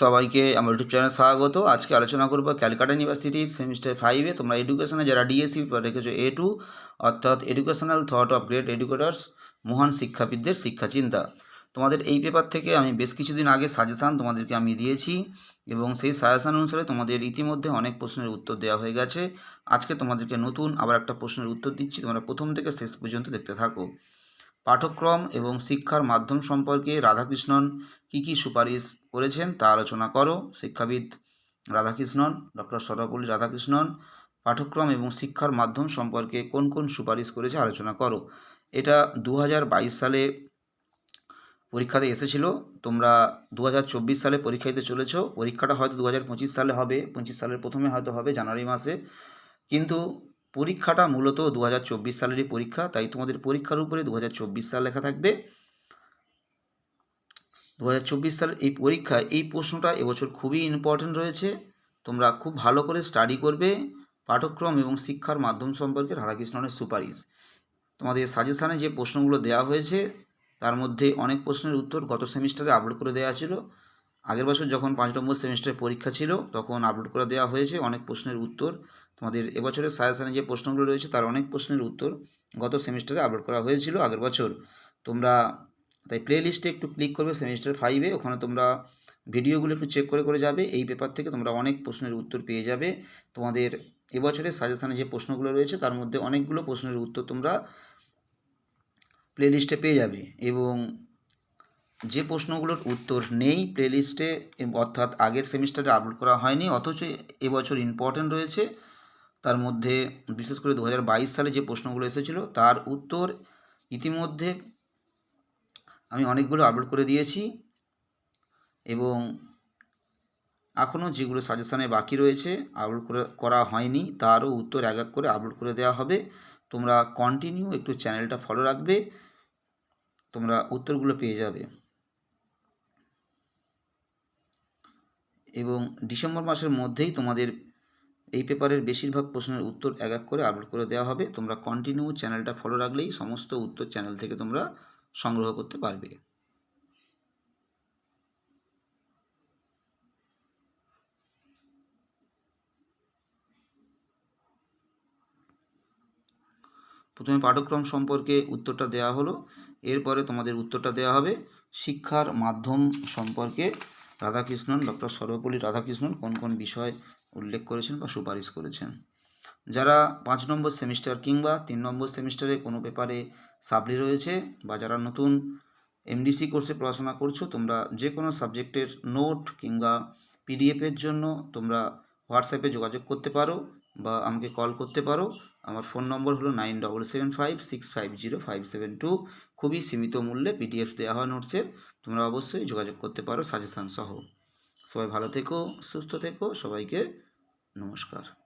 সবাইকে আমার YouTube channel স্বাগত। আজকে আলোচনা করব ক্যালকাটা ইউনিভার্সিটির সেমিস্টার ফাইভে তোমরা এডুকেশনে যারা ডিএসসি রেখেছো এ টু অর্থাৎ educational thought of great educators মহান শিক্ষাবিদদের শিক্ষা চিন্তা। তোমাদের এই পেপার থেকে আমি বেশ কিছুদিন আগে সাজেশান তোমাদেরকে আমি দিয়েছি এবং সেই সাজেশান অনুসারে তোমাদের ইতিমধ্যে অনেক প্রশ্নের উত্তর দেওয়া হয়ে গেছে। আজকে তোমাদেরকে নতুন আবার একটা প্রশ্নের উত্তর দিচ্ছি। তোমরা প্রথম থেকে শেষ পর্যন্ত দেখতে থাকো। পাঠক্রম এবং শিক্ষার মাধ্যম সম্পর্কে রাধাকৃষ্ণন কী কী সুপারিশ করেছেন তা আলোচনা করো। শিক্ষাবিদ রাধাকৃষ্ণন, ডক্টর সর্বপল্লী রাধাকৃষ্ণন পাঠক্রম এবং শিক্ষার মাধ্যম সম্পর্কে কোন কোন সুপারিশ করেছে আলোচনা করো। এটা দু হাজার বাইশ সালে পরীক্ষাতে এসেছিল, তোমরা দু হাজার চব্বিশ সালে পরীক্ষা দিতে চলেছ, পরীক্ষাটা হয়তো দু হাজার পঁচিশ সালে হবে, পঁচিশ সালের প্রথমে হয়তো হবে জানুয়ারি মাসে। কিন্তু পরীক্ষাটা মূলত দু হাজার চব্বিশ সালেরই পরীক্ষা, তাই তোমাদের পরীক্ষার উপরে দু হাজার চব্বিশ সাল লেখা থাকবে। দু হাজার চব্বিশ সালের এই পরীক্ষা এই প্রশ্নটা এবছর খুবই ইম্পর্টেন্ট রয়েছে। তোমরা খুব ভালো করে স্টাডি করবে পাঠক্রম এবং শিক্ষার মাধ্যম সম্পর্কে রাধাকৃষ্ণনের সুপারিশ। তোমাদের সাজেশানে যে প্রশ্নগুলো দেওয়া হয়েছে, তার মধ্যে অনেক প্রশ্নের উত্তর গত সেমিস্টারে আপলোড করে দেওয়া ছিল। আগের বছর যখন পাঁচ নম্বর সেমিস্টারের পরীক্ষা ছিল, তখন আপলোড করে দেওয়া হয়েছে অনেক প্রশ্নের উত্তর। তোমাদের এবছরের সাজেশানে যে প্রশ্নগুলো রয়েছে, তার অনেক প্রশ্নের উত্তর গত সেমিস্টারে আপলোড করা হয়েছিল আগের বছর। তোমরা তাই প্লে লিস্টে একটু ক্লিক করবে সেমিস্টার ফাইভে ওখানে তোমরা ভিডিওগুলো একটু চেক করে করে যাবে। এই পেপার থেকে তোমরা অনেক প্রশ্নের উত্তর পেয়ে যাবে। তোমাদের এবছরের সাজেশানে যে প্রশ্নগুলো রয়েছে, তার মধ্যে অনেকগুলো প্রশ্নের উত্তর তোমরা প্লে লিস্টে পেয়ে যাবে। এবং যে প্রশ্নগুলোর উত্তর নেই প্লেলিস্টে অর্থাৎ আগের সেমিস্টারে আপলোড করা হয়নি, অথচ এবছর ইম্পর্টেন্ট রয়েছে। তার মধ্যে বিশেষ করে দু হাজার বাইশ সালে যে প্রশ্নগুলো এসেছিল, তার উত্তর ইতিমধ্যে আমি অনেকগুলো আপলোড করে দিয়েছি এবং এখনও যেগুলো সাজেশানে বাকি রয়েছে আপলোড করে, করা হয়নি, তারও উত্তর এক এক করে আপলোড করে দেওয়া হবে। তোমরা কন্টিনিউ একটু চ্যানেলটা ফলো রাখবে, তোমরা উত্তরগুলো পেয়ে যাবে। এবং ডিসেম্বর মাসের মধ্যেই তোমাদের এই পেপারের বেশিরভাগ প্রশ্নের উত্তর এক এক করে আপলোড করে দেওয়া হবে। তোমরা কন্টিনিউ চ্যানেলটা ফলো রাখলেই সমস্ত উত্তর চ্যানেল থেকে তোমরা সংগ্রহ করতে পারবে। প্রথমে পাঠ্যক্রম সম্পর্কে উত্তরটা দেওয়া হলো। এরপরে তোমাদের উত্তরটা দেওয়া হবে শিক্ষার মাধ্যম সম্পর্কে। রাধাকৃষ্ণন, ডক্টর সর্বপল্লী রাধাকৃষ্ণন কোন কোন বিষয় উল্লেখ করেছেন বা সুপারিশ করেছেন? যারা পাঁচ নম্বর সেমিস্টার কিংবা তিন নম্বর সেমিস্টারে কোনো পেপারে সাবলি রয়েছে বা যারা নতুন এমডিসি কোর্সে পড়াশোনা করছ, তোমরা যে কোনো সাবজেক্টের নোট কিংবা পিডিএফের জন্য তোমরা হোয়াটসঅ্যাপে যোগাযোগ করতে পারো বা আমাকে কল করতে পারো। আমার ফোন নম্বর হলো nine double seven five six five zero five seven two. খুবই সীমিত মূল্যে পিডিএফস দেওয়া হয় নোটসের তোমরা অবশ্যই যোগাযোগ করতে পারো, সাজেশান সহ। সবাই ভালো থেকো, সুস্থ থেকো, সবাইকে নমস্কার।